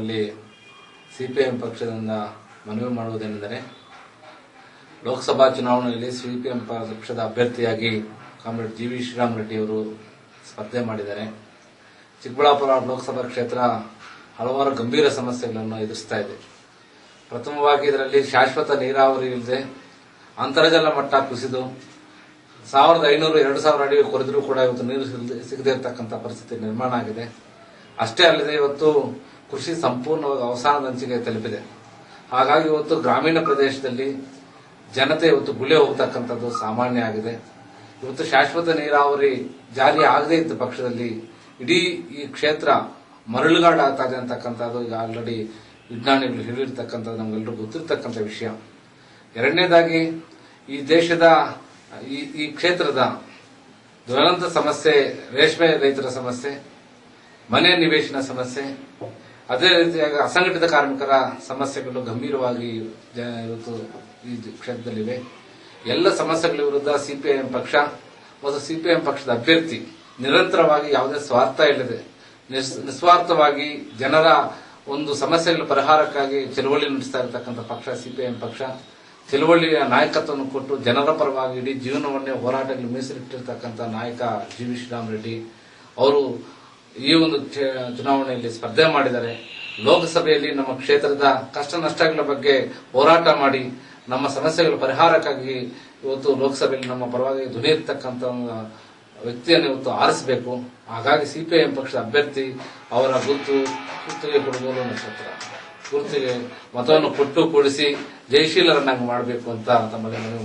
ಅಲ್ಲಿ ಸಿಪಿಎಂ ಪಕ್ಷದಿಂದ ಮನವಿ ಮಾಡುವುದೇನೆಂದರೆ ಲೋಕಸಭಾ ಚುನಾವಣೆಯಲ್ಲಿ ಸಿಪಿಎಂ ಪಕ್ಷದ ಅಭ್ಯರ್ಥಿಯಾಗಿ comrade G V Sriram Reddy ಅವರು ಸ್ಪರ್ಧೆ ಮಾಡಿದ್ದಾರೆ. ಚಿಕ್ಕಬಳ್ಳಾಪುರ ಲೋಕಸಭಾ ಕ್ಷೇತ್ರ ಹಲವಾರು ಗಂಭೀರ ಸಮಸ್ಯೆಗಳನ್ನು ಎದುರಿಸ್ತಾ ಇದೆ. ಪ್ರಥಮವಾಗಿ ಇದರಲ್ಲಿ ಶಾಶ್ವತ ನೀರಾವರಿ ಇಲ್ಲದೆ ಅಂತರ್ಜಲ ಮಟ್ಟ ಕುಸಿದು ಸಾವಿರದ ಐನೂರು ಎರಡು ಸಾವಿರ ಅಡಿ ಕೊರೆದರೂ ಕೂಡ ಇವತ್ತು ನೀರು ಸಿಗದೇ ಇರತಕ್ಕಂಥ ಪರಿಸ್ಥಿತಿ ನಿರ್ಮಾಣ ಆಗಿದೆ. ಅಷ್ಟೇ ಅಲ್ಲದೆ ಇವತ್ತು ಕೃಷಿ ಸಂಪೂರ್ಣವಾಗಿ ಅವಸಾನದಂಚಿಗೆ ತಲುಪಿದೆ. ಹಾಗಾಗಿ ಇವತ್ತು ಗ್ರಾಮೀಣ ಪ್ರದೇಶದಲ್ಲಿ ಜನತೆ ಇವತ್ತು ಗುಳೆ ಹೋಗ್ತಕ್ಕಂಥದ್ದು ಸಾಮಾನ್ಯ ಆಗಿದೆ. ಇವತ್ತು ಶಾಶ್ವತ ನೀರಾವರಿ ಜಾರಿ ಆಗದೇ ಇದ್ದ ಪಕ್ಷದಲ್ಲಿ ಇಡೀ ಈ ಕ್ಷೇತ್ರ ಮರಳುಗಾಡು ಆಗ್ತಾ ಇದೆ ಅಂತಕ್ಕಂಥದ್ದು ಈಗ ಆಲ್ರೆಡಿ ವಿಜ್ಞಾನಿಗಳು ಹೇಳಿರ್ತಕ್ಕಂಥದ್ದು ನಮ್ಗೆಲ್ಲರೂ ಗೊತ್ತಿರ್ತಕ್ಕಂಥ ವಿಷಯ. ಎರಡನೇದಾಗಿ ಈ ದೇಶದ, ಈ ಈ ಕ್ಷೇತ್ರದ ದುರಂತ ಸಮಸ್ಯೆ, ರೇಷ್ಮೆ ರೈತರ ಸಮಸ್ಯೆ, ಮನೆ ನಿವೇಶನ ಸಮಸ್ಯೆ ಅದೇ ರೀತಿಯಾಗಿ ಅಸಂಘಟಿತ ಕಾರ್ಮಿಕರ ಸಮಸ್ಯೆಗಳು ಗಂಭೀರವಾಗಿ ಇವತ್ತು ಈ ಕ್ಷೇತ್ರದಲ್ಲಿವೆ. ಎಲ್ಲ ಸಮಸ್ಯೆಗಳ ವಿರುದ್ಧ ಸಿಪಿಐಎಂ ಪಕ್ಷ ಮತ್ತು ಸಿಪಿಐಎಂ ಪಕ್ಷದ ಅಭ್ಯರ್ಥಿ ನಿರಂತರವಾಗಿ ಯಾವುದೇ ಸ್ವಾರ್ಥ ಇಲ್ಲದೆ, ನಿಸ್- ನಿಸ್ವಾರ್ಥವಾಗಿ ಜನರ ಒಂದು ಸಮಸ್ಯೆಗಳ ಪರಿಹಾರಕ್ಕಾಗಿ ಚಳುವಳಿ ನಡೆಸ್ತಾ ಇರತಕ್ಕಂಥ ಪಕ್ಷ, ಸಿಪಿಐಎಂ ಪಕ್ಷ ಚಳುವಳಿಯ ನಾಯಕತ್ವವನ್ನು ಕೊಟ್ಟು ಜನರ ಪರವಾಗಿ ಇಡೀ ಜೀವನವನ್ನೇ ಹೋರಾಟಗಳು ಮೀಸಲಿಟ್ಟಿರ್ತಕ್ಕಂಥ ನಾಯಕ ಜಿ ವಿ ಶ್ರೀರಾಮ್ ರೆಡ್ಡಿ ಅವರು ಈ ಒಂದು ಚುನಾವಣೆಯಲ್ಲಿ ಸ್ಪರ್ಧೆ ಮಾಡಿದ್ದಾರೆ ಲೋಕಸಭೆಯಲ್ಲಿ ನಮ್ಮ ಕ್ಷೇತ್ರದ ಕಷ್ಟ ನಷ್ಟಗಳ ಬಗ್ಗೆ ಹೋರಾಟ ಮಾಡಿ ನಮ್ಮ ಸಮಸ್ಯೆಗಳ ಪರಿಹಾರಕ್ಕಾಗಿ ಇವತ್ತು ಲೋಕಸಭೆಯಲ್ಲಿ ನಮ್ಮ ಪರವಾಗಿ ಧ್ವನಿ ಇರ್ತಕ್ಕಂಥ ಒಂದು ವ್ಯಕ್ತಿಯನ್ನು ಇವತ್ತು ಆರಿಸಬೇಕು ಹಾಗಾಗಿ ಸಿಪಿಐಎಂ ಪಕ್ಷದ ಅಭ್ಯರ್ಥಿ ಅವರ ಗುರುತು ಗುರುತಿಗೆ ಕೊಡುವುದು ನಕ್ಷತ್ರ ಗುರುತಿಗೆ ಮತವನ್ನು ಕೊಟ್ಟು ಕೂಡಿಸಿ ಜಯಶೀಲರನ್ನಾಗಿ ಮಾಡಬೇಕು ಅಂತ ತಮ್ಮಲ್ಲಿ ಮನವಿ.